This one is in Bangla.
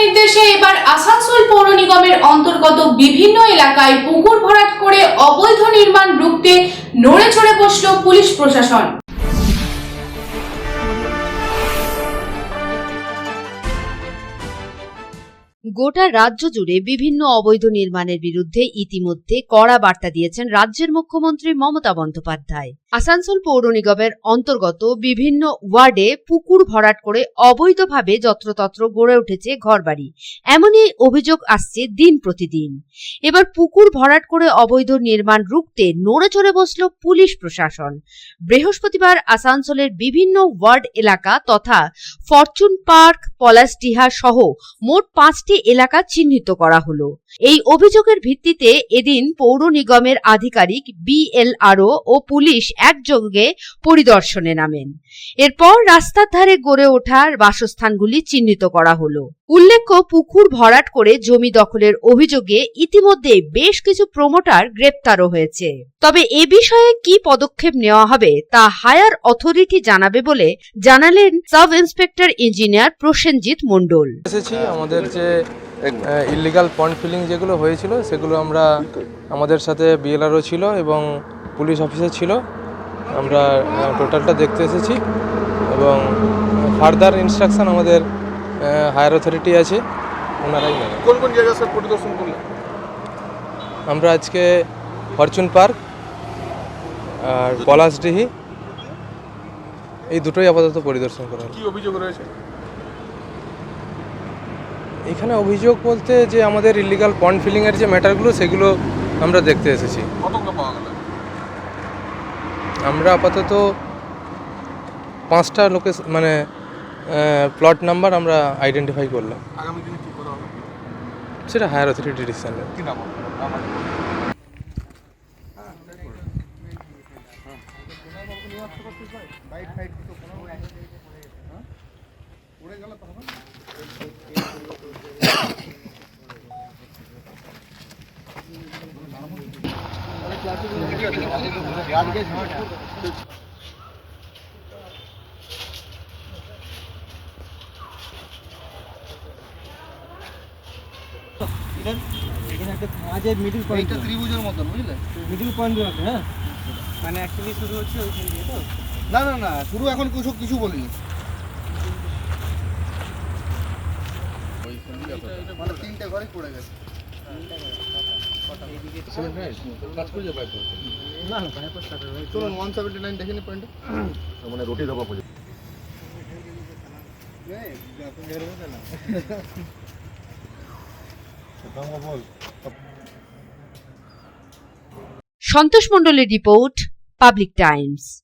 নির্দেশে এবার আসানসোল পৌর নিগমের অন্তর্গত বিভিন্ন এলাকায় পুকুর ভরাট করে অবৈধ নির্মাণ রুখতে নড়ে চড়ে বসল পুলিশ প্রশাসন। গোটা রাজ্য জুড়ে বিভিন্ন অবৈধ নির্মাণের বিরুদ্ধে ইতিমধ্যে কড়া বার্তা দিয়েছেন রাজ্যের মুখ্যমন্ত্রী মমতা বন্দ্যোপাধ্যায়। আসানসোল পৌর নিগমের অন্তর্গত বিভিন্ন ওয়ার্ডে পুকুর ভরাট করে অবৈধভাবে যত্রতত্র গড়ে উঠেছে ঘরবাড়ি। এমনই অভিযোগ আসছে দিন প্রতিদিন। এবার পুকুর ভরাট করে অবৈধ নির্মাণ রুখতে নড়ে চড়ে বসল পুলিশ প্রশাসন। বৃহস্পতিবার আসানসোলের বিভিন্ন ওয়ার্ড এলাকা তথা ফরচুন পার্ক পলাশডিহা সহ মোট পাঁচটি এলাকা চিহ্নিত করা হলো। এই অভিযোগের ভিত্তিতে এদিন পৌর নিগমের আধিকারিক বিএলআরও ও পুলিশ একযোগে পরিদর্শনে নামেন। এরপর রাস্তার ধারে গড়ে ওঠার বাসস্থানগুলি চিহ্নিত করা হলো। উল্লেখ্য, পুকুর ভরাট করে জমি দখলের অভিযোগে ইতিমধ্যে বেশ কিছু প্রমোটার গ্রেপ্তারও হয়েছে। তবে এ বিষয়ে কি পদক্ষেপ নেওয়া হবে তা হায়ার অথরিটি জানাবে বলে জানালেন sub inspector engineer Prasenjit Mondal. এসেছি, আমাদের যে ইলিগাল পন্ড ফিলিং যেগুলো হয়েছিল, সেগুলো আমরা আমাদের সাথে বিএলআরও ছিল এবং পুলিশ অফিসার ছিল। আমরা টোটালটা দেখতে এসেছি এবং ফার্দার ইনস্ট্রাকশন আমাদের হায়ার অথরিটি আছে ওনারাই নেবেন কোন কোন জায়গা স্যার পরিদর্শন করলেন? আমরা আজকে ফরচুন পার্ক আর পলাশডিহি এই দুটোই আপাতত পরিদর্শন করা কি অভিযোগ রয়েছে? এখানে অভিযোগ বলতে যে আমাদের ইলিগাল পন্ড ফিলিংয়ের যে ম্যাটারগুলো সেগুলো আমরা দেখতে এসেছি। আমরা আপাতত পাঁচটা লোকেশ মানে প্লট নাম্বার আমরা আইডেন্টিফাই করলাম। আগামী দিনে কি করা হবে? সেটা হায়ার অথরিটি ডিসিশন নেবে। কি এখানে একটা মাঝের মিডিল পয়েন্ট এইটা ত্রিভুজের মতন বুঝলে? মিডিল পয়েন্ট আছে হ্যাঁ? মানে অ্যাকচুয়ালি শুরু হচ্ছে ওইখান দিয়ে তো? না না না শুরু এখন কিছু কিছু বলিনি। মানে তিনটে ঘরে পড়ে গেছে। না না বাইপাস কাটা রয়েছে চলুন ওয়ান সেভেন্টি নাইন দেখে নি পয়েন্টে মানে রুটি ধাবা পর্যন্ত সন্তোষ মণ্ডলের রিপোর্ট পাবলিক টাইমস।